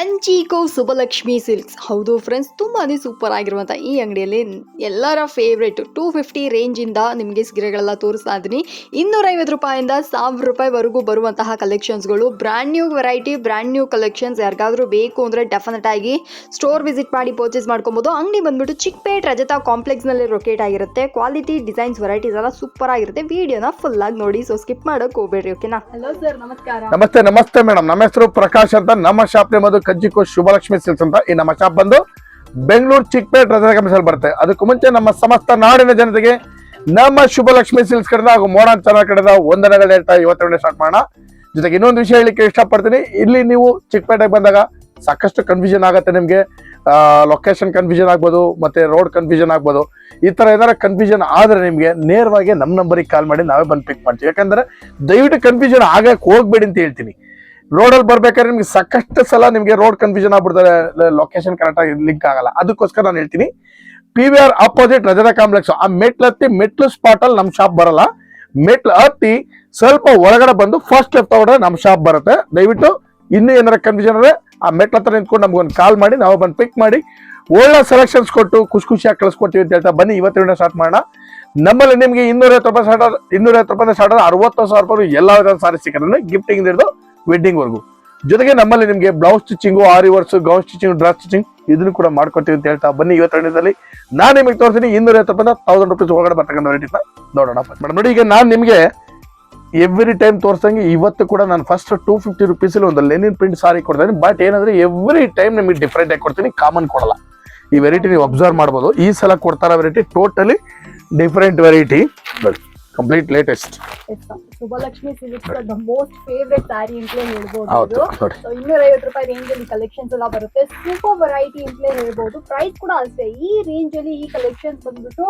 ಕಂಚೀಕೋ Subalakshmi silks. ಹೌದು friends ತುಂಬಾ super ಆಗಿರುವಂಥ ಈ ಅಂಗಡಿಯಲ್ಲಿ ಎಲ್ಲರ ಫೇವ್ರೇಟ್ ಟೂ ಫಿಫ್ಟಿ ರೇಂಜಿಂದ ನಿಮಗೆ ಸೀರೆಗಳೆಲ್ಲ ತೋರಿಸ್ತಾ ಇದ್ದೀನಿ. ಇನ್ನೂರೈವತ್ತು ರೂಪಾಯಿಂದ ಸಾವಿರ ರೂಪಾಯಿವರೆಗೂ ಬರುವಂತಹ ಕಲೆಕ್ಷನ್ಸ್ಗಳು brand new variety brand new collections ಯಾರಿಗಾದ್ರೂ ಬೇಕು ಅಂದರೆ ಡೆಫಿನೆಟ್ ಆಗಿ ಸ್ಟೋರ್ ವಿಸಿಟ್ ಮಾಡಿ ಪರ್ಚೇಸ್ ಮಾಡ್ಕೊಬೋದು. ಅಂಗಡಿ ಬಂದ್ಬಿಟ್ಟು ಚಿಕ್ಕಪೇಟ್ ರಜತಾ ಕಾಂಪ್ಲೆಕ್ಸ್ನಲ್ಲಿ ರೊಕೇಟ್ ಆಗಿರುತ್ತೆ. ಕ್ವಾಲಿಟಿ ಡಿಸೈನ್ಸ್ ವೆರೈಟೀಸ್ ಎಲ್ಲ ಸೂಪರ್ ಆಗಿರುತ್ತೆ. ವಿಡಿಯೋನ ಫುಲ್ ಆಗಿ ನೋಡಿ ಸೊ ಸ್ಕಿಪ್ ಮಾಡೋಕೆ ಹೋಗ್ಬೇಡ್ರಿ ಓಕೆನಾ ಹಲೋ ಸರ್ ನಮಸ್ಕಾರ. ನಮಸ್ತೆ ನಮಸ್ತೆ ಮೇಡಮ್ ನಮ್ಮ ಹೆಸರು ಪ್ರಕಾಶ್ ಅಂತ. ನಮ್ಮ ಶಾಪ್ ನೇಮದು ಕಜ್ಜಿಕೋ ಶುಭಲಕ್ಷ್ಮಿ ಸಿಲ್ಸ್ ಅಂತ ಈ ನಮ್ಮ ಶಾಪ್ ಬಂದು ಬೆಂಗಳೂರು ಚಿಕ್ಕಪೇಟ್ ರಜಾ ಕಂಪನಿಸಲ್ಲಿ ಬರುತ್ತೆ. ಅದಕ್ಕೂ ಮುಂಚೆ ನಮ್ಮ ಸಮಸ್ತ ನಾಡಿನ ಜನತೆಗೆ ನಮ್ಮ ಶುಭಲಕ್ಷ್ಮಿ ಸಿಲ್ಸ್ ಕಡೆದ ಹಾಗೂ ಮೋಡನ್ ಚಾನಲ್ ಕಡೆದ ವಂದನೆಗಳು ಹೇಳ್ತಾ ಇವತ್ತೆರಡನೇ ಸ್ಟಾರ್ಟ್ ಮಾಡೋಣ. ಜೊತೆಗೆ ಇನ್ನೊಂದು ವಿಷಯ ಹೇಳಿಕ್ಕೆ ಇಷ್ಟಪಡ್ತೀನಿ. ಇಲ್ಲಿ ನೀವು ಚಿಕ್ಕಪೇಟೆಗೆ ಬಂದಾಗ ಸಾಕಷ್ಟು ಕನ್ಫ್ಯೂಷನ್ ಆಗುತ್ತೆ ನಿಮಗೆ. ಲೊಕೇಶನ್ ಕನ್ಫ್ಯೂಷನ್ ಆಗ್ಬೋದು, ಮತ್ತೆ ರೋಡ್ ಕನ್ಫ್ಯೂಷನ್ ಆಗ್ಬೋದು. ಈ ತರ ಏನಾರ ಕನ್ಫ್ಯೂಷನ್ ಆದ್ರೆ ನಿಮಗೆ ನೇರವಾಗಿ ನಮ್ಮ ನಂಬರಿಗೆ ಕಾಲ್ ಮಾಡಿ ನಾವೇ ಬಂದು ಪಿಕ್ ಮಾಡ್ತೀವಿ. ಯಾಕಂದ್ರೆ ದಯವಿಟ್ಟು ಕನ್ಫ್ಯೂಷನ್ ಆಗಕ್ಕೆ ಹೋಗ್ಬೇಡಿ ಅಂತ ಹೇಳ್ತೀನಿ. ರೋಡಲ್ಲಿ ಬರ್ಬೇಕಾದ್ರೆ ನಿಮ್ಗೆ ಸಾಕಷ್ಟು ಸಲ ನಿಮಗೆ ರೋಡ್ ಕನ್ಫ್ಯೂಷನ್ ಆಗ್ಬಿಡ್ತಾರೆ ಲೊಕೇಶನ್ ಕರೆಕ್ಟ್ ಆಗಿ ಲಿಂಕ್ ಆಗಲ್ಲ. ಅದಕ್ಕೋಸ್ಕರ ನಾನು ಹೇಳ್ತೀನಿ P V R opposite ರಜದ complex ಆ ಮೆಟ್ಲು ಹತ್ತಿ, ಮೆಟ್ಲು ಸ್ಪಾಟ್ ಅಲ್ಲಿ ನಮ್ಮ ಶಾಪ್ ಬರಲ್ಲ. ಮೆಟ್ಲು ಹತ್ತಿ ಸ್ವಲ್ಪ ಒಳಗಡೆ ಬಂದು ಫಸ್ಟ್ ಲೆಫ್ಟ್ ತಗೊಂಡ್ರೆ ನಮ್ಮ ಶಾಪ್ ಬರುತ್ತೆ. ದಯವಿಟ್ಟು ಇನ್ನೂ ಏನಾರ ಕನ್ಫ್ಯೂಷನ್ ಅಂದ್ರೆ ಆ ಮೆಟ್ಲ ಹತ್ರ ನಿಂತ್ಕೊಂಡು ನಮ್ಗೊಂದು ಕಾಲ್ ಮಾಡಿ, ನಾವು ಬಂದು ಪಿಕ್ ಮಾಡಿ, ಒಳ್ಳೆ ಸೆಲೆಕ್ಷನ್ಸ್ ಕೊಟ್ಟು ಖುಷಿ ಖುಷಿಯಾಗಿ ಕಳಿಸ್ಕೊಡ್ತೀವಿ ಅಂತ ಹೇಳ್ತಾ ಬನ್ನಿ. ಇವತ್ತಿನ ಸ್ಟಾರ್ಟ್ ಮಾಡೋಣ. ನಮ್ಮಲ್ಲಿ ನಿಮಗೆ ಇನ್ನೂರೈವತ್ತು ರೂಪಾಯಿ ಸ್ಟಾರ್ಟ್ ಇನ್ನೂರೈವತ್ತು ರೂಪಾಯಿ ಸ್ಟಾರ್ಟ್ ಅರವತ್ತು ಸಾವಿರ ರೂಪಾಯಿ ಎಲ್ಲ ಸಾರಿ ಸಿಕ್ಕರೆ ಗಿಫ್ಟಿಂಗ್ ಹಿಡಿದು ವೆಡ್ಡಿಂಗ್ ವರ್ಗು. ಜೊತೆಗೆ ನಮ್ಮಲ್ಲಿ ನಿಮಗೆ blouse stitching aari works gown stitching dress stitching ಇದನ್ನು ಕೂಡ ಮಾಡ್ಕೊತೀವಿ ಅಂತ ಹೇಳ್ತಾ ಬನ್ನಿ ಇವತ್ತರದಲ್ಲಿ ನಾನು ನಿಮಗೆ ತೋರಿಸ್ತೀನಿ ಇನ್ನೂರೈವತ್ತು ರೂಪಾಯಿ ತೌಸಂಡ್ ರುಪೀಸ್ ಒಳಗಡೆ ಬರ್ತಕ್ಕಂಥ ವೆರೈಟಿನ ನೋಡೋಣ ಮೇಡಮ್ ನೋಡಿ, ಈಗ ನಾನು ನಿಮಗೆ ಎವ್ರಿ ಟೈಮ್ ತೋರಿಸಂಗೆ ಇವತ್ತು ಕೂಡ ನಾನು ಫಸ್ಟ್ ಟೂ ಫಿಫ್ಟಿ ರುಪೀಸಲ್ಲಿ ಒಂದು ಲೆನಿನ್ ಪ್ರಿಂಟ್ ಸಾರಿ ಕೊಡ್ತೀನಿ. ಬಟ್ ಏನಂದ್ರೆ ಎವ್ರಿ ಟೈಮ್ ನಿಮಗೆ ಡಿಫ್ರೆಂಟ್ ಆಗಿ ಕೊಡ್ತೀನಿ ಕಾಮನ್ ಕೊಡಲ್ಲ. ಈ ವೆರೈಟಿ ನೀವು ಅಬ್ಸರ್ವ್ ಮಾಡ್ಬೋದು. ಈ ಸಲ ಕೊಡ್ತಾರ variety totally different variety complete latest Subalakshmi silks the most favourite sari ಅಂತಲೇ ಹೇಳ್ಬೋದು ಸೊ ಇನ್ನೂರ ಇನ್ನೂರೈವತ್ತು ರೂಪಾಯಿ ರೇಂಜ್ ಅಲ್ಲಿ ಕಲೆಕ್ಷನ್ಸ್ ಎಲ್ಲ ಬರುತ್ತೆ. ಸೂಪರ್ ವೆರೈಟಿ ಅಂತಲೇ ಹೇಳ್ಬೋದು. ಪ್ರೈಸ್ ಕೂಡ ಅಷ್ಟೇ. ಈ ರೇಂಜ್ ಅಲ್ಲಿ ಈ ಕಲೆಕ್ಷನ್ಸ್ ಬಂದ್ಬಿಟ್ಟು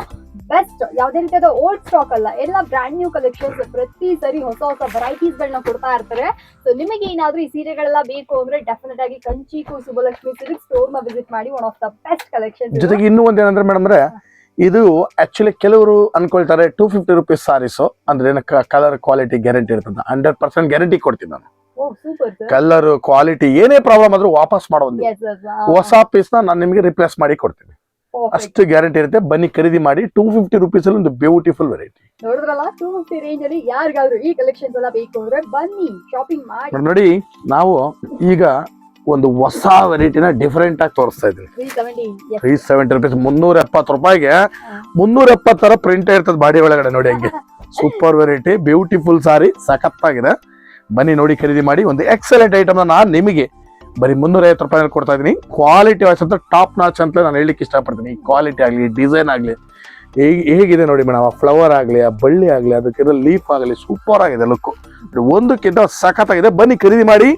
ಬೆಸ್ಟ್ ಯಾವುದೇ ರೀತಿಯಾದ ಓಲ್ಡ್ ಸ್ಟಾಕ್ ಅಲ್ಲ ಎಲ್ಲ ಬ್ರ್ಯಾಂಡ್ ನ್ಯೂ ಕಲೆಕ್ಷನ್ಸ್ ಪ್ರತಿ ಸರಿ ಹೊಸ ಹೊಸ ವೆರೈಟೀಸ್ ಗಳನ್ನ ಕೊಡ್ತಾ ಇರ್ತಾರೆ. ಸೊ ನಿಮಗೆ ಏನಾದ್ರೂ ಈ ಸೀರೆಗಳೆಲ್ಲ ಬೇಕು ಅಂದ್ರೆ ಡೆಫಿನೆಟ್ ಆಗಿ ಕಂಚಿಕು ಸುಬಲಕ್ಷ್ಮಿ ಸಿಲ್ಕ್ ಸ್ಟೋರ್ನ ವಿಸಿಟ್ ಮಾಡಿ one of the best collection ಜೊತೆಗೆ ಇನ್ನೂ ಒಂದೇನಂದ್ರೆ ಮೇಡಮ್ ಅಂದ್ರೆ ಇದು ಆಕ್ಚುಲಿ ಕೆಲವರು ಅನ್ಕೊಳ್ತಾರೆ ಟೂ ಫಿಫ್ಟಿ ರುಪೀಸ್ ಸಾರೀಸು ಅಂದ್ರೆ ಕಲರ್ ಕ್ವಾಲಿಟಿ ಗ್ಯಾರಂಟಿ ಇರ್ತದೆ. ಹಂಡ್ರೆಡ್ ಪರ್ಸೆಂಟ್ ಗ್ಯಾರಂಟಿ ಕೊಡ್ತೀನಿ ನಾನು. ಕಲರ್ ಕ್ವಾಲಿಟಿ ಏನೇ ಪ್ರಾಬ್ಲಮ್ ಆದ್ರೂ ವಾಪಸ್ ಮಾಡೋದು ಹೊಸ ಪೀಸ್ನ ನಾನು ನಿಮಗೆ ರಿಪ್ಲೇಸ್ ಮಾಡಿ ಕೊಡ್ತೀನಿ. ಅಷ್ಟು ಗ್ಯಾರಂಟಿ ಇರುತ್ತೆ. ಬನ್ನಿ ಖರೀದಿ ಮಾಡಿ. ಟೂ ಫಿಫ್ಟಿ ರುಪೀಸ್ ಅಲ್ಲಿ ಒಂದು ಬ್ಯೂಟಿಫುಲ್ ವೆರೈಟಿ ನೋಡಿದ್ರಲ್ಲ ಟೂ ಫಿಫ್ಟಿ ರೇಂಜ್ ಅಲ್ಲಿ ಯಾರಿಗಾದ್ರೂ ಈ ಕಲೆಕ್ಷನ್ಸ್ ಎಲ್ಲ ಬೇಕು ಅಂದ್ರೆ ಬನ್ನಿ ಶಾಪಿಂಗ್ ಮಾಡಿ. ನೋಡಿ ನಾವು ಈಗ ಒಂದು ಹೊಸ ವೆರೈಟಿನ ಡಿಫರೆಂಟ್ ಆಗಿ ತೋರಿಸ್ತಾ ಇದ್ದೀನಿ. ತ್ರೀ ಸೆವೆಂಟಿ ರುಪೀಸ್ ಮುನ್ನೂರ ಎಪ್ಪತ್ತು ರೂಪಾಯಿಗೆ ಮುನ್ನೂರ ಎಪ್ಪತ್ತರ ಪ್ರಿಂಟ್ ಇರ್ತದೆ ಬಾಡಿ ಒಳಗಡೆ ನೋಡಿ ಹಂಗೆ. ಸೂಪರ್ ವೆರೈಟಿ ಬ್ಯೂಟಿಫುಲ್ ಸಾರಿ ಸಖತ್ತಾಗಿದೆ. ಬನ್ನಿ ನೋಡಿ ಖರೀದಿ ಮಾಡಿ ಒಂದು ಎಕ್ಸಲೆಂಟ್ ಐಟಮ್ ನಾನು ನಿಮಗೆ ಬರೀ ಮುನ್ನೂರ ಐವತ್ತು ರೂಪಾಯಿ ಕೊಡ್ತಾ ಇದ್ದೀನಿ. ಕ್ವಾಲಿಟಿ ವಾಯ್ಸ್ ಅಂತ ಟಾಪ್ ನಾಚ್ ಅಂತ ನಾನು ಹೇಳಲಿಕ್ಕೆ ಇಷ್ಟಪಡ್ತೀನಿ. ಕ್ವಾಲಿಟಿ ಆಗಲಿ ಡಿಸೈನ್ ಆಗಲಿ ಹೇಗೆ ಹೇಗಿದೆ ನೋಡಿ ಮೇಡಮ್, ಆ ಫ್ಲವರ್ ಆಗಲಿ, ಆ ಬಳ್ಳಿ ಆಗಲಿ ಅದಕ್ಕಿರೋ ಲೀಫ್ ಆಗಲಿ ಸೂಪರ್ ಆಗಿದೆ ಲುಕ್ ಒಂದಕ್ಕಿಂತ ಸಖತ್ತಾಗಿದೆ. ಬನ್ನಿ ಖರೀದಿ ಮಾಡಿ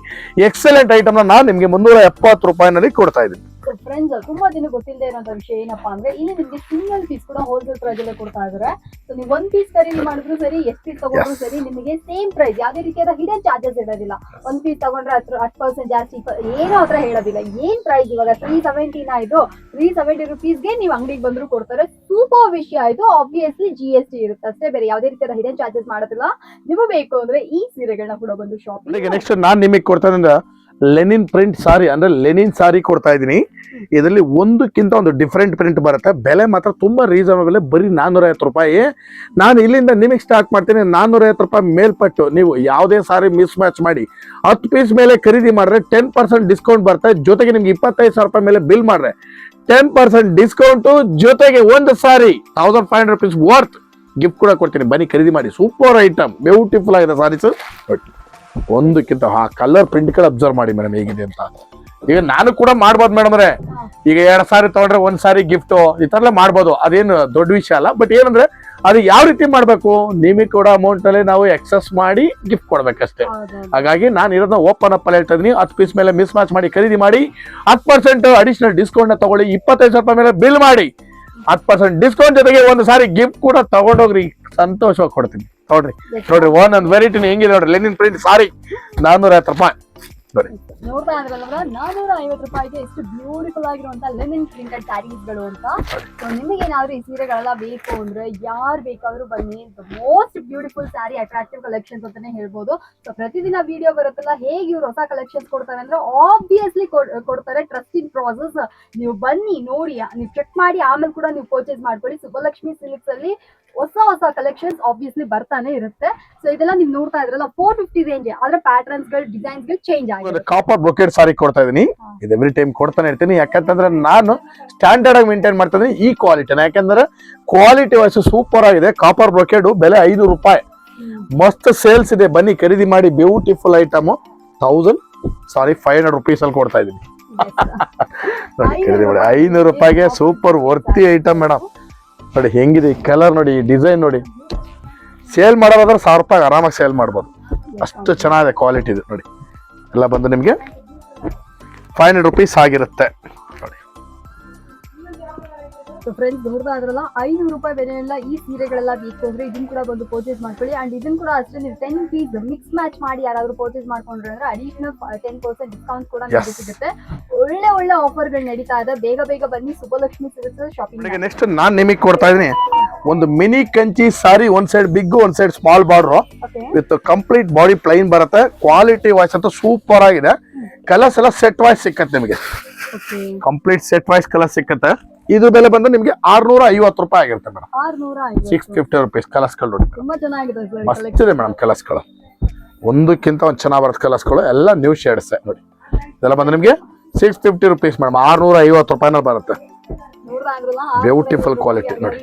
ಎಕ್ಸಲೆಂಟ್ ಐಟಮ್ನ ನಾನು ನಿಮಗೆ ಮುನ್ನೂರ ಎಪ್ಪತ್ತು ರೂಪಾಯಿನಲ್ಲಿ ಕೊಡ್ತಾ ಇದ್ದೀನಿ. ಫ್ರೆಂಡ್ಸ್ ತುಂಬಾ ಜನ ಗೊತ್ತಿಲ್ಲದೆ ಇರೋಂತ ವಿಷಯ ಏನಪ್ಪಾ ಅಂದ್ರೆ ಇಲ್ಲಿ ನಿಮ್ಗೆ ಸಿಂಗಲ್ ಪೀಸ್ ಕೂಡ ಹೋಲ್ಸೇಲ್ ಪ್ರೈಸ್ ಅಲ್ಲೇ ಕೊಡ್ತಾ ಇದಾರೆ. ಸೊ ನೀವು ಒಂದ್ ಪೀಸ್ ಖರೀದಿ ಮಾಡಿದ್ರು ಸರಿ ಎಷ್ಟು ಪೀಸ್ ತಗೊಂಡ್ರು ಸರಿ ನಿಮಗೆ ಸೇಮ್ ಪ್ರೈಸ್ ಯಾವುದೇ ರೀತಿಯಾದ ಹಿಡನ್ ಚಾರ್ಜಸ್ ಇರೋದಿಲ್ಲ ಒಂದ್ ಪೀಸ್ ತಗೊಂಡ್ರೆ ಹತ್ರ ಹತ್ತು ಪರ್ಸೆಂಟ್ ಜಾಸ್ತಿ ಏನೋ ಹತ್ರ ಹೇಳೋದಿಲ್ಲ. ಏನ್ ಪ್ರೈಸ್ ಇವಾಗ? ತ್ರೀ ಸೆವೆಂಟಿನ ಆಯ್ತು ತ್ರೀ ಸೆವೆಂಟಿ ರುಪೀಸ್ಗೆ ನೀವು ಅಂಗಡಿಗೆ ಬಂದ್ರು ಕೊಡ್ತಾರೆ. ಸೂಪರ್ ವಿಷಯ ಆಯ್ತು. ಆಬ್ವಿಯಸ್ಲಿ ಜಿ ಎಸ್ ಟಿ ಇರುತ್ತೆ. ಅಷ್ಟೇ ಬೇರೆ ಯಾವುದೇ ರೀತಿಯಾದ ಹಿಡನ್ ಚಾರ್ಜಸ್ ಮಾಡೋದಿಲ್ಲ. ನಿಮಗೆ ಬೇಕು ಅಂದ್ರೆ ಈ ಸೀರೆಗಳನ್ನ ಕೂಡ ಬಂದು ಶಾಪ್ ನೆಕ್ಸ್ಟ್ ನಾನ್ ನಿಮಗೆ ಕೊಡ್ತಾನಂದ್ರೆ ಲೆನಿನ್ ಪ್ರಿಂಟ್ ಸಾರಿ ಅಂದ್ರೆ ಲೆನಿನ್ ಸಾರಿ ಕೊಡ್ತಾ ಇದ್ದೀನಿ. ಇದರಲ್ಲಿ ಒಂದಕ್ಕಿಂತ ಒಂದು ಡಿಫ್ರೆಂಟ್ ಪ್ರಿಂಟ್ ಬರುತ್ತೆ. ಬೆಲೆ ಮಾತ್ರ ತುಂಬಾ ರೀಸನಬಲ್ ಬರೀ ನಾನ್ನೂರ ಐವತ್ತು ರೂಪಾಯಿ. ನಾನು ಇಲ್ಲಿಂದ ನಿಮಗೆ ಸ್ಟಾರ್ಟ್ ಮಾಡ್ತೀನಿ. ನಾನ್ನೂರ ಐವತ್ತು ರೂಪಾಯಿ ಮೇಲ್ಪಟ್ಟು ನೀವು ಯಾವುದೇ ಸಾರಿ ಮಿಸ್ ಮ್ಯಾಚ್ ಮಾಡಿ. ಹತ್ತು ಪೀಸ್ ಮೇಲೆ ಖರೀದಿ ಮಾಡಿದ್ರೆ ಟೆನ್ ಪರ್ಸೆಂಟ್ ಡಿಸ್ಕೌಂಟ್ ಬರುತ್ತೆ. ಜೊತೆಗೆ ನಿಮ್ಗೆ ಇಪ್ಪತ್ತೈದು ಸಾವಿರ ರೂಪಾಯಿ ಮೇಲೆ ಬಿಲ್ ಮಾಡಿದ್ರೆ ಟೆನ್ ಪರ್ಸೆಂಟ್ ಡಿಸ್ಕೌಂಟು ಜೊತೆಗೆ ಒಂದು sari thousand five hundred rupees worth gift ಕೂಡ ಕೊಡ್ತೀನಿ. ಬನ್ನಿ ಖರೀದಿ ಮಾಡಿ. ಸೂಪರ್ ಐಟಮ್ ಬ್ಯೂಟಿಫುಲ್ ಆಗಿದೆ ಸಾರೀಸ್. ಒಂದಕ್ಕಿಂತ ಆ ಕಲರ್ ಪ್ರಿಂಟ್ಗಳು ಅಬ್ಸರ್ವ್ ಮಾಡಿ ಮೇಡಮ್ ಹೇಗಿದೆ ಅಂತ. ಈಗ ನಾನು ಕೂಡ ಮಾಡ್ಬೋದು ಮೇಡಮ್ ರೇ ಈಗ ಎರಡು ಸಾರಿ ತಗೊಂಡ್ರೆ ಒಂದ್ ಸಾರಿ ಗಿಫ್ಟ್ ಈ ತರ ಎಲ್ಲ ಮಾಡ್ಬೋದು. ಅದೇನು ದೊಡ್ಡ ವಿಷಯ ಅಲ್ಲ ಬಟ್ ಏನಂದ್ರೆ ಅದು ಯಾವ ರೀತಿ ಮಾಡ್ಬೇಕು ನಿಮಗೆ ಕೂಡ ಅಮೌಂಟ್ ಅಲ್ಲಿ ನಾವು ಎಕ್ಸಸ್ ಮಾಡಿ ಗಿಫ್ಟ್ ಕೊಡ್ಬೇಕಷ್ಟೇ. ಹಾಗಾಗಿ ನಾನು ಇರೋದನ್ನ ಓಪನ್ ಅಪ್ ಅಲ್ಲಿ ಹೇಳ್ತಾ ಇದೀನಿ. ಹತ್ತು ಪೀಸ್ ಮೇಲೆ ಮಿಸ್ ಮ್ಯಾಚ್ ಮಾಡಿ ಖರೀದಿ ಮಾಡಿ ಹತ್ತು ಪರ್ಸೆಂಟ್ ಅಡಿಷನಲ್ ಡಿಸ್ಕೌಂಟ್ನ ತಗೊಳ್ಳಿ ಇಪ್ಪತ್ತೈದು ಸಾವಿರ ರೂಪಾಯಿ ಮೇಲೆ ಬಿಲ್ ಮಾಡಿ ಹತ್ತು ಪರ್ಸೆಂಟ್ ಡಿಸ್ಕೌಂಟ್ ಜೊತೆಗೆ ಒಂದು ಸಾರಿ ಗಿಫ್ಟ್ ಕೂಡ ತಗೊಂಡೋಗ್ರಿ ಸಂತೋಷವಾಗಿ ಕೊಡ್ತೀನಿ. ನೋಡ್ರಿ ನೋಡ್ರಿ ಓನ್ ಅಂದ್ ವೆರೈಟಿ ಹೆಂಗಿದೆ ನೋಡ್ರಿ? ಲೆನಿನ್ ಪ್ರಿಂಟ್ ಸಾರಿ ನಾನ್ನೂರ ಐವತ್ತು ರೂಪಾಯಿ. ನೋಡಿ. ನೋಡ್ತಾ ಇದ್ರಲ್ಲ ನಾನೂರ ಐವತ್ತು ರೂಪಾಯಿಗೆ ಎಷ್ಟು ಬ್ಯೂಟಿಫುಲ್ ಆಗಿರುವಂತ ಲೆನಿನ್ ಪ್ರಿಂಟೆಡ್ ಸ್ಯಾರೀಸ್ಗಳು ಅಂತ. ಸೊ ನಿಮಗೆ ಏನಾದ್ರು ಈ ಸೀರೆಗಳೆಲ್ಲ ಬೇಕು ಅಂದ್ರೆ ಯಾರು ಬೇಕಾದ್ರೂ ಬನ್ನಿ. Most beautiful sari attractive collections ಅಂತಾನೆ ಹೇಳ್ಬೋದು. ಸೊ ಪ್ರತಿದಿನ ವಿಡಿಯೋ ಬರುತ್ತಲ್ಲ ಹೇಗೆ ಇವ್ರು ಹೊಸ ಕಲೆಕ್ಷನ್ಸ್ ಕೊಡ್ತಾರೆ ಅಂದ್ರೆ ಆಬ್ವಿಯಸ್ಲಿ ಕೊಡ್ತಾರೆ ಟ್ರಸ್ಟಿಂಗ್ ಪ್ರಾಸೆಸ್ ನೀವು ಬನ್ನಿ ನೋಡಿ ನೀವು ಚೆಕ್ ಮಾಡಿ ಆಮೇಲೆ ಕೂಡ ನೀವು ಪರ್ಚೇಸ್ ಮಾಡ್ಕೊಳ್ಳಿ. ಸುಬ್ಬಲಕ್ಷ್ಮಿ ಸಿಲ್ಕ್ಸ್ ಅಲ್ಲಿ ಹೊಸ ಹೊಸ ಕಲೆಕ್ಷನ್ಸ್ ಆಬ್ವಿಯಸ್ಲಿ ಬರ್ತಾನೆ ಇರುತ್ತೆ. ಸೊ ಇದೆಲ್ಲ ನೀವು ನೋಡ್ತಾ ಇದ್ರಲ್ಲ ಫೋರ್ ಫಿಫ್ಟಿ ರೇಂಜ್ ಆದ್ರೆ ಪ್ಯಾಟರ್ನ್ಸ್ಗಳು ಡಿಸೈನ್ಸ್ಗಳು ಚೇಂಜ್ ಆಗಿದೆ. ಕಾಪರ್ ಬ್ರೊಕೆಟ್ ಸಾರಿ ಕೊಡ್ತಾ ಇದೀನಿ. ಇದು ಎವ್ರಿ ಟೈಮ್ ಕೊಡ್ತಾನೆ ಇರ್ತೀನಿ. ಯಾಕಂತಂದ್ರೆ ನಾನು ಸ್ಟ್ಯಾಂಡರ್ಡ್ ಆಗಿ ಮೇಂಟೈನ್ ಮಾಡ್ತಾ ಇದೀನಿ ಈ ಕ್ವಾಲಿಟಿನ ಯಾಕಂದ್ರೆ ಕ್ವಾಲಿಟಿ ವೈಸ್ ಸೂಪರ್ ಆಗಿದೆ. ಕಾಪರ್ ಬ್ರೊಕೆಡ್ ಬೆಲೆ ಐದು ರೂಪಾಯಿ. ಮಸ್ತ್ ಸೇಲ್ಸ್ ಇದೆ. ಬನ್ನಿ ಖರೀದಿ ಮಾಡಿ beautiful item thousand sorry five hundred rupees ಅಲ್ಲಿ ಕೊಡ್ತಾ ಇದೀನಿ. ಐನೂರು ರೂಪಾಯಿಗೆ ಸೂಪರ್ ವರ್ತಿ ಐಟಮ್ ಮೇಡಮ್ ನೋಡಿ ಹೆಂಗಿದೆ ಈ ಕಲರ್ ನೋಡಿ, ಈ ಡಿಸೈನ್ ನೋಡಿ. ಸೇಲ್ ಮಾಡೋದಾದ್ರೆ ಸಾವಿರ ರೂಪಾಯಿ ಆರಾಮಾಗಿ ಸೇಲ್ ಮಾಡ್ಬೋದು. ಅಷ್ಟು ಚೆನ್ನಾಗಿದೆ ಕ್ವಾಲಿಟಿ ಇದು ನೋಡಿ. ಎಲ್ಲ ಬಂದು ನಿಮಗೆ ಫೈವ್ ಹಂಡ್ರೆಡ್ ರುಪೀಸ್ ಆಗಿರುತ್ತೆ. ಸೊ ಫ್ರೆಂಡ್ಸ್ ನೋಡ್ತಾ ಇದ್ರಲ್ಲ ಐನೂರು ರೂಪಾಯಿ ಬೆಲೆಯೆಲ್ಲ ಈ ಸೀರೆಗಳೆಲ್ಲ ಬೇಕು ಅಂದ್ರೆ ಇದನ್ನ ಕೂಡ ಬಂದು ಪರ್ಚೇಸ್ ಮಾಡ್ಕೊಳ್ಳಿ. ಅಂಡ್ ಇದನ್ನ ಕೂಡ ಅಷ್ಟೇ ನೀವು ಟೆನ್ ಪೀಸ್ ಮಿಕ್ಸ್ ಮ್ಯಾಚ್ ಮಾಡಿ ಯಾರಾದ್ರೂ ಪರ್ಚೇಸ್ ಮಾಡ್ಕೊಂಡ್ರೆ ಅಂದ್ರೆ ಅಡಿಷನಲ್ ಟೆನ್ ಪರ್ಸೆಂಟ್ ಡಿಸ್ಕೌಂಟ್ ಕೂಡ. ನಿಮಗೆ ಸಿಗುತ್ತೆ. ಒಳ್ಳೆ ಒಳ್ಳೆ ಆಫರ್ಗಳು ನಡೀತಾ ಇದೆ. ಬೇಗ ಬೇಗ ಬನ್ನಿ. ಸುಬ್ಬಲಕ್ಷ್ಮಿ ಸಿಗುತ್ತೆ ಶಾಪಿಂಗ್ ನೆಕ್ಸ್ಟ್ ನಾನ್ ನಿಮಗೆ ಕೊಡ್ತಾ ಇದೀನಿ ಒಂದು ಮಿನಿ ಕಂಚಿ ಸಾರಿ ಒಂದ್ ಸೈಡ್ ಬಿಗ್ ಒಂದ್ side small border with complete body plain ಬರುತ್ತೆ. ಕ್ವಾಲಿಟಿ ವಾಯ್ಸ್ ಅಂತ ಸೂಪರ್ ಆಗಿದೆ. ಕಲರ್ಸ್ ಎಲ್ಲ ಸೆಟ್ ವಾಯ್ಸ್ ಸಿಕ್ಕತ್ತೆ ನಿಮಗೆ. ಕಂಪ್ಲೀಟ್ ಸೆಟ್ ವಾಯ್ಸ್ ಕಲರ್ ಸಿಕ್ಕತ್ತೆ. ಇದ್ರ ಬೆಲೆ ಬಂದ್ರೆ ನಿಮಗೆ ಆರ್ನೂರ ಐವತ್ತು ರೂಪಾಯಿ ಆಗಿರುತ್ತೆ ಮೇಡಮ್. ಸಿಕ್ಸ್ ಫಿಫ್ಟಿ ರುಪೀಸ್ ಕಲಸ್ಗಳು ನೋಡಿ ಮಸ್ತ್ ಇದೆ ಮೇಡಮ್ ಕಲಸ್ಗಳು. ಒಂದಕ್ಕಿಂತ ಒಂದು ಚೆನ್ನಾಗಿ ಬರುತ್ತೆ ಕಲಸ್ಗಳು. ಎಲ್ಲ ನ್ಯೂ ಶೇಡ್ಸ್ ನೋಡಿ. ಇದೆಲ್ಲ ಬಂದ್ರೆ ನಿಮಗೆ ಸಿಕ್ಸ್ ಫಿಫ್ಟಿ ರುಪೀಸ್ ಮೇಡಮ್. ಆರ್ನೂರ ಐವತ್ತು ರೂಪಾಯಿನಲ್ಲಿ ಬರುತ್ತೆ. ನೋಡ್ತಾ ಕ್ವಾಲಿಟಿ ನೋಡಿ.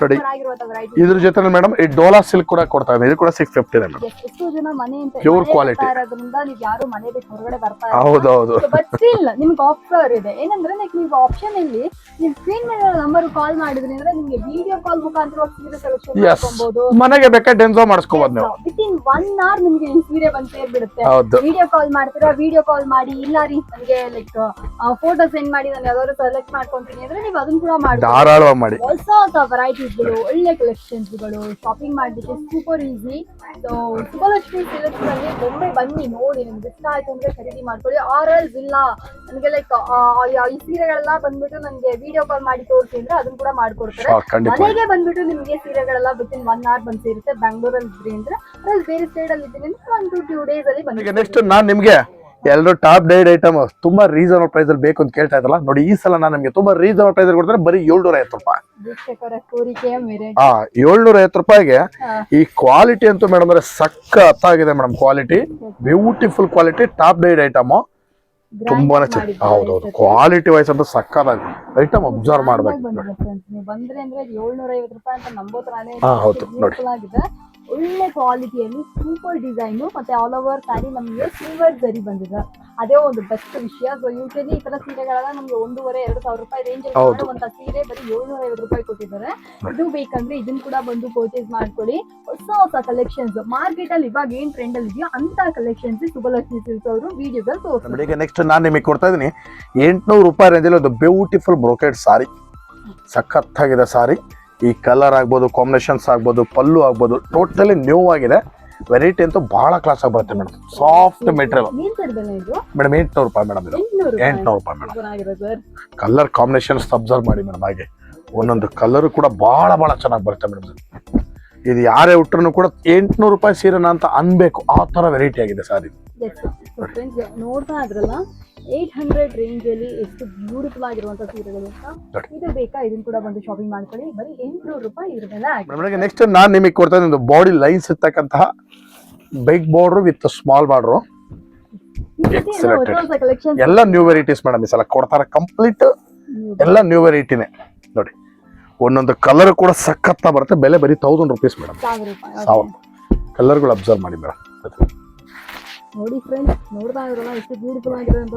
ನೋಡಿ ಇದ್ರ ಜೊತೆ ಮೇಡಮ್ ಈ ಡೋಲಾ ಸಿಲ್ಕ್ ಕೂಡ ಕೊಡ್ತಾ ಇದೆ ಇದು ಕೂಡ ಸಿಕ್ಸ್ ಫಿಫ್ಟಿ ಇದೆ ಮೇಡಮ್ ಎಷ್ಟೋ ಜನ ಮನೆ ಅಂತ quality. ಕಟ್ತಾ ಇರೋದ್ರಿಂದ ನೀವ್ ಯಾರು ಮನೆ ಬಿಟ್ಟು ಹೊರಗಡೆ ಬರ್ತಾ ಹೌದು ಹೌದು ಬಟ್ ಸ್ಟಿಲ್ ನಿಮ್ಗೆ ಆಫರ್ ಇದೆ. ಏನಂದ್ರೆ ಲೈಕ್ ನೀವು ಆಪ್ಷನ್ ಇಲ್ಲಿ ನೀವು ಸ್ಕ್ರೀನ್ ಮೇಲೆ ನಂಬರ್ ಕಾಲ್ ಮಾಡಿದ್ರೆ ಅಂದ್ರೆ ನಿಮಗೆ ವಿಡಿಯೋ ಕಾಲ್ ಮುಖಾಂತರ ಸೀರೆ ಸೆಲೆಕ್ಷನ್ ಮಾಡ್ಕೊಬಹುದು ಮನೆಗೆ ಬೇಕಾ ಡೆನ್ಸೋ ಮಾಡಿಸ್ಕೋಬಹುದು ನೀವು. ವಿತ್ ಇನ್ ಒನ್ ಅವರ್ ನಿಮ್ಗೆ ಈ ಸೀರೆ ಬಂದ್ ಸೇರ್ಬಿಡುತ್ತೆ. ವಿಡಿಯೋ ಕಾಲ್ ಮಾಡ್ತೀರಾ ವಿಡಿಯೋ ಕಾಲ್ ಮಾಡಿ ಇಲ್ಲ ರೀ ನನಗೆ ಲೈಕ್ ಫೋಟೋ ಸೆಂಡ್ ಮಾಡಿ ನಾನು ಯಾವ್ದಾದ್ರು ಸೆಲೆಕ್ಟ್ ಮಾಡ್ಕೊಂತೀನಿ ಅಂದ್ರೆ ನೀವು ಅದನ್ನ ಕೂಡ ಮಾಡಿ ಧಾರಾಳವಾಗಿ ಮಾಡಿ. ಹೊಸ ಹೊಸ ವೆರೈಟೀಸ್ಗಳು ಒಳ್ಳೆ ಕಲೆಕ್ಷನ್ಸ್ಗಳು ಶಾಪಿಂಗ್ ಮಾಡ್ಲಿಕ್ಕೆ super easy so Subbalakshmi silks ಅಲ್ಲಿ ಒಮ್ಮೆ ಬನ್ನಿ ನೋಡಿ ನಿಮ್ಗೆ ಇಷ್ಟ ಆಯ್ತು ಅಂದ್ರೆ ಖರೀದಿ ಮಾಡ್ಕೊಳ್ಳಿ. ಆರ್ ಎಲ್ ಇಲ್ಲ. ನನಗೆ ಲೈಕ್ ಈ ಸೀರೆಗಳೆಲ್ಲ ಬಂದ್ಬಿಟ್ಟು ನನಗೆ ವಿಡಿಯೋ ಕಾಲ್ ಮಾಡಿ ತೋರಿಸಿ ಅಂದ್ರೆ ಅದನ್ನ ಕೂಡ ಮಾಡ್ಕೊಡ್ತಾರೆ. ಖಂಡಿತ ಮನೆಗೆ ಬಂದ್ಬಿಟ್ಟು ನಿಮಗೆ ಸೀರೆಗಳೆಲ್ಲ ವಿತ್ ಇನ್ ಒನ್ ಅವರ್ ಬಂದ್ ಸೇರುತ್ತೆ ಬ್ಯಾಂಗ್ಳೂರಲ್ಲಿ ಇದ್ರಿ ಅಂದ್ರೆ ಅದ್ರಲ್ಲಿ ಬೇರೆ ಸ್ಟೇಟ್ ಅಲ್ಲಿ ಇದ್ದೀನಿ ಅಂದ್ರೆ ಒನ್ ಟು ಡೇಸ್ ಅಲ್ಲಿ ಬಂದ್ಬಿಟ್ಟು ಬಂದು ನೆಕ್ಸ್ಟ್ ನಾನು ನಿಮ್ಗೆ ಎಲ್ಲರೂ ಟಾಪ್ ಡೈಡ್ ಐಟಮ್ ತುಂಬಾ ರೀಸನಬಲ್ ಪ್ರೈಸ್ ಅಲ್ಲಿ ಬೇಕು ಅಂತ ಕೇಳ್ತಾ ಇದ್ದಲ್ಲ ನೋಡಿ ಈ ಸಲ ನಾನು ನಿಮಗೆ ತುಂಬಾ ರೀಸನಬಲ್ ಪ್ರೈಸ್ ಕೊಡ್ತಾರೆ ಬರೀ ಏಳ್ನೂರ ಐವತ್ತು ರೂಪಾಯಿ ಹಾ ಏಳ್ನೂರ ಐವತ್ತು ರೂಪಾಯಿಗೆ ಈ ಕ್ವಾಲಿಟಿ ಅಂತೂ ಮೇಡಮ್ ಅಂದ್ರೆ ಸಖತ್ತಾಗಿದೆ madam quality beautiful quality top dyed item ತುಂಬಾನೇ ಚೆನ್ನಾಗಿ ಹೌದೌದು. ಕ್ವಾಲಿಟಿ ವೈಸ್ ಅಂತ ಸಕ್ಕತ್ತಾಗಿ ಐಟಮ್ ಅಬ್ಸರ್ವ್ ಮಾಡ್ಬೇಕು. ಹಾ, ಹೌದು, ನೋಡಿ. ಒಳ್ಳೆ ಕ್ವಾಲಿಟಿಯಲ್ಲಿ ಸೂಪರ್ ಡಿಸೈನು ಮತ್ತೆ ಆಲ್ ಓವರ್ ಸ್ಯಾರಿ ನಮಗೆ ಸಿಲ್ವರ್ ಜರಿ ಬಂದಿದೆ. ಅದೇ ಒಂದು ಬೆಸ್ಟ್ ವಿಷಯ. ಸೊ ಯೂಶಲಿ ಈ ತರ ಸೀರೆಗಳೆಲ್ಲ ನಮ್ಗೆ ಒಂದೂವರೆ ಎರಡು ಸಾವಿರ ರೂಪಾಯಿ ರೇಂಜ್ ಅಲ್ಲಿ ಸೀರೆ ಬರೀ ಏಳ್ನೂರ ಐವತ್ತು ರೂಪಾಯಿ ಕೊಟ್ಟಿದ್ದಾರೆ. ಇದು ಬೇಕಂದ್ರೆ ಇದನ್ನ ಕೂಡ ಬಂದು ಪರ್ಚೇಸ್ ಮಾಡ್ಕೊಳ್ಳಿ. ಹೊಸ ಹೊಸ ಕಲೆಕ್ಷನ್ಸ್ ಮಾರ್ಕೆಟ್ ಅಲ್ಲಿ ಇವಾಗ ಏನ್ ಟ್ರೆಂಡ್ ಅಲ್ಲಿ ಇದೆಯೋ ಅಂತ ಕಲೆಕ್ಷನ್ಸ್ ಸುಬಲಕ್ಷ್ಮಿ ಸಿಲ್ಸ್ ಅವರು ವಿಡಿಯೋದಲ್ಲಿ ತೋರಿಸ್ತಾರೆ ಈಗ ನೆಕ್ಸ್ಟ್ ನಾನು ನಿಮಗೆ ಕೊಡ್ತಾ ಇದ್ದೀನಿ. ಎಂಟ್ನೂರು ರೂಪಾಯಿ ರೇಂಜಲ್ಲಿ ಒಂದು ಬ್ಯೂಟಿಫುಲ್ ಬ್ರೋಕೆಡ್ ಸಾರಿ ಸಖತ್ತಾಗಿದೆ ಸಾರಿ ಈ ಕಲರ್ ಆಗ್ಬೋದು ಕಾಂಬಿನೇಷನ್ಸ್ ಆಗ್ಬೋದು ಪಲ್ಲು ಆಗ್ಬೋದು ಟೋಟಲಿ ನ್ಯೂ ಆಗಿದೆ. ವೆರೈಟಿ ಅಂತೂ ಬಹಳ ಕ್ಲಾಸ್ ಆಗಿ ಬರುತ್ತೆ ಮೇಡಮ್ ಸಾಫ್ಟ್ ಮೆಟೀರಿಯಲ್ ಮೇಡಮ್ ಎಂಟ್ನೂರು ರೂಪಾಯಿ ಮೇಡಮ್ ಇದು. ಎಂಟ್ನೂರು ರೂಪಾಯಿ? ಮೇಡಮ್ ಕಲರ್ ಕಾಂಬಿನೇಷನ್ಸ್ ಅಬ್ಸರ್ವ್ ಮಾಡಿ ಮೇಡಮ್ ಹಾಗೆ. ಒಂದೊಂದು ಕಲರ್ ಕೂಡ ಬಹಳ ಬಹಳ ಚೆನ್ನಾಗಿ ಬರುತ್ತೆ ಮೇಡಮ್ ಇದು. ಯಾರೇ ಉಟ್ರು ಕೂಡ ಎಂಟ್ನೂರು ರೂಪಾಯಿ ಸೀರೆನ ಅಂತ ಅನ್ಬೇಕು. ಆ ತರ ವೆರೈಟಿ ಆಗಿದೆ ಸಾರಿ ನೋಡ್ತಾ ಇದ್ರಲ್ಲ ಏಟ್ ಹಂಡ್ರೆಡ್ ರೇಂಜ್ ಅಲ್ಲಿ ಎಷ್ಟು ಬ್ಯೂಟಿಫುಲ್ ಆಗಿರುವಂತ ಸೀರೆಗಳು ಅಂತ. ಇದು ಬೇಕಾ? ಇದನ್ನ ಕೂಡ ಬಂದು ಶಾಪಿಂಗ್ ಮಾಡ್ಕೊಳ್ಳಿ. ಬರೀ ಎಂಟ್ನೂರು ರೂಪಾಯಿ ಇರಬೇಕು ನೆಕ್ಸ್ಟ್ ನಾನು ನಿಮಗೆ ಕೊಡ್ತಾ ಇದ್ದೀನಿ ಒಂದು ಬಾಡಿ ಲೈನ್ಸ್ ಇರ್ತಕ್ಕಂತಹ big border with small border. ಎಲ್ಲ ನ್ಯೂ ವೆರೈಟೀಸ್ ಮೇಡಮ್ ಈ ಸಲ ಕೊಡ್ತಾರೆ ಕಂಪ್ಲೀಟ್ ಎಲ್ಲ ನ್ಯೂ ವೆರೈಟಿನೇ ನೋಡಿ ಒಂದೊಂದು ಕಲರ್ ಕೂಡ ಸಖತ್ತ ಬರುತ್ತೆ. ಬೆಲೆ ಬರೀ ತೌಸಂಡ್ ರುಪೀಸ್ ಮೇಡಮ್. ಸಾವಿರ ಕಲರ್ಗಳು ಅಬ್ಸರ್ವ್ ಮಾಡಿ ಮೇಡಮ್. ನೋಡಿ ಫ್ರೆಂಡ್ಸ್ ನೋಡ್ತಾ ಇದ್ರಲ್ಲ ಎಷ್ಟು ಬ್ಯೂಟಿಫುಲ್ ಆಗಿರೋಂತ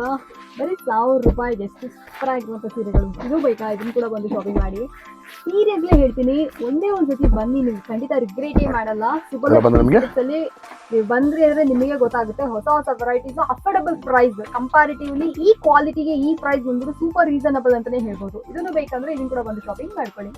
ಬರೀ ಸಾವಿರ ರೂಪಾಯಿಗೆ ಎಷ್ಟು ಸೂಪರ್ ಆಗಿರುವಂತ ಸೀರೆಗಳು. ಇದು ಬೇಕಾ? ಇದನ್ನು ಕೂಡ ಬಂದು ಶಾಪಿಂಗ್ ಮಾಡಿ. ಸೀರಿಯಸ್ಲಿ ಹೇಳ್ತೀನಿ ಒಂದೇ ಒಂದ್ ಸತಿ ಬನ್ನಿ ನೀವು. ಖಂಡಿತ ರಿಗ್ರೇಟೇ ಮಾಡಲ್ಲ. ಸೂಪರ್? ಅಲ್ಲಿ ನೀವು ಬಂದ್ರಿ ಅಂದ್ರೆ ನಿಮಗೆ ಗೊತ್ತಾಗುತ್ತೆ ಹೊಸ ಹೊಸ ವೆರೈಟೀಸ್ ಅಫೋರ್ಡಬಲ್ ಪ್ರೈಸ್ ಕಂಪಾರಿಟಿವ್ಲಿ ಈ ಕ್ವಾಲಿಟಿಗೆ ಈ ಪ್ರೈಸ್ ಬಂದ್ಬಿಟ್ಟು ಸೂಪರ್ ರೀಸನಬಲ್ ಅಂತಾನೆ ಹೇಳ್ಬೋದು. ಇದನ್ನು ಬೇಕಂದ್ರೆ ಇದನ್ನು ಕೂಡ ಬಂದು ಶಾಪಿಂಗ್ ಮಾಡ್ಕೊಳ್ಳಿ.